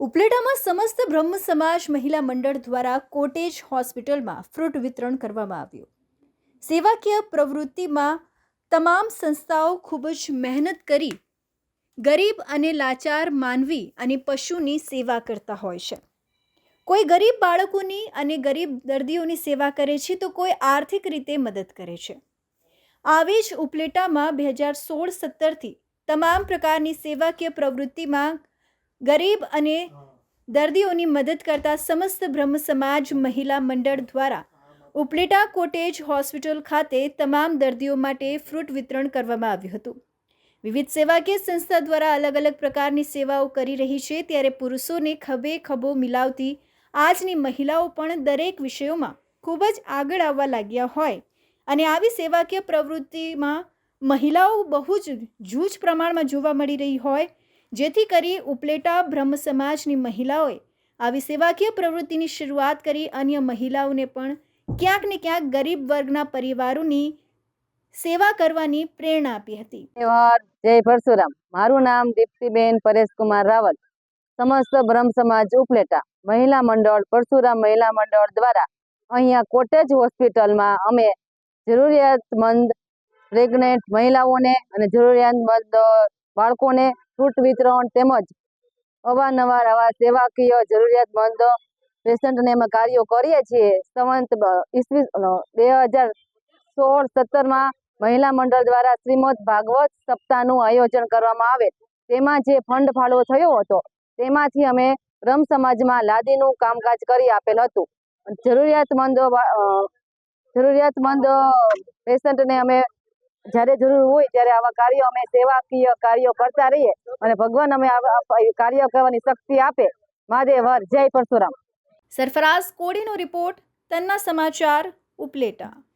ઉપલેટામાં સમસ્ત બ્રહ્મ સમાજ મહિલા મંડળ દ્વારા કોટેજ હોસ્પિટલમાં ફ્રૂટ વિતરણ કરવામાં આવ્યું. સેવાકીય પ્રવૃત્તિમાં તમામ સંસ્થાઓ ખૂબ જ મહેનત કરી ગરીબ અને લાચાર માનવી અને પશુની સેવા કરતા હોય છે. કોઈ ગરીબ બાળકોની અને ગરીબ દર્દીઓની સેવા કરે છે તો કોઈ આર્થિક રીતે મદદ કરે છે. આવી જ ઉપલેટામાં બે હજાર સોળ સત્તરથી તમામ પ્રકારની સેવાકીય પ્રવૃત્તિમાં ગરીબ અને દર્દીઓની મદદ કરતા સમસ્ત બ્રહ્મ સમાજ મહિલા મંડળ દ્વારા ઉપલેટા કોટેજ હોસ્પિટલ ખાતે તમામ દર્દીઓ માટે ફ્રૂટ વિતરણ કરવામાં આવ્યું હતું. વિવિધ સેવાકીય સંસ્થા દ્વારા અલગ અલગ પ્રકારની સેવાઓ કરી રહી છે ત્યારે પુરુષોને ખભે ખભો મિલાવતી આજની મહિલાઓ પણ દરેક વિષયોમાં ખૂબ જ આગળ આવવા લાગ્યા હોય અને આવી સેવાકીય પ્રવૃત્તિમાં મહિલાઓ બહુ જ જૂજ પ્રમાણમાં જોવા મળી રહી હોય જેથી કરી ઉપલેટા બ્રહ્મ સમાજની મહિલાઓએ આવી સેવાકીય પ્રવૃત્તિની શરૂઆત કરી અન્ય મહિલાઓને પણ ક્યાંક ને ક્યાંક ગરીબ વર્ગના પરિવારોની સેવા કરવાની પ્રેરણા આપી હતી. જય પરશુરામ. મારું નામ દીપ્તિબેન પરેશકુમાર રાવલ. સમસ્ત બ્રહ્મ સમાજ ઉપલેટા મહિલા મંડળ, પરશુરામ મહિલા મંડળ દ્વારા અહીંયા કોટેજ હોસ્પિટલમાં અમે જરૂરિયાતમંદ, પ્રેગ્નેન્ટ મહિલાઓને અને જરૂરિયાતમંદ બાળકોને ફ્રૂટ વિતરણ તેમજ અવારનવાર આવા સેવાકીય જરૂરિયાતમંદ પેશન્ટને અમે કાર્યો કરીએ છીએ. સંવંત ઈસવી બે હજાર સોળ સત્તરમાં મહિલા મંડળ દ્વારા શ્રીમદ ભાગવત સપ્તાહનું આયોજન કરવામાં આવે. તેમાં જે ફંડ ફાળો થયો હતો, તેમાંથી અમે બ્રહ્મ સમાજમાં લાદીનું કામકાજ કરી આપેલ હતું. જરૂરિયાતમંદ જરૂરિયાતમંદ પેશન્ટને અમે જ્યારે જરૂર હોય ત્યારે આવા કાર્યો અમે સેવાકીય કાર્યો કરતા રહીએ અને ભગવાન અમે કાર્ય કરવાની શક્તિ આપે. મહાદેવ, હર, જય પરશુરામ. સરફરાઝ કોડીનો રિપોર્ટ, તન્ના સમાચાર, ઉપલેટા.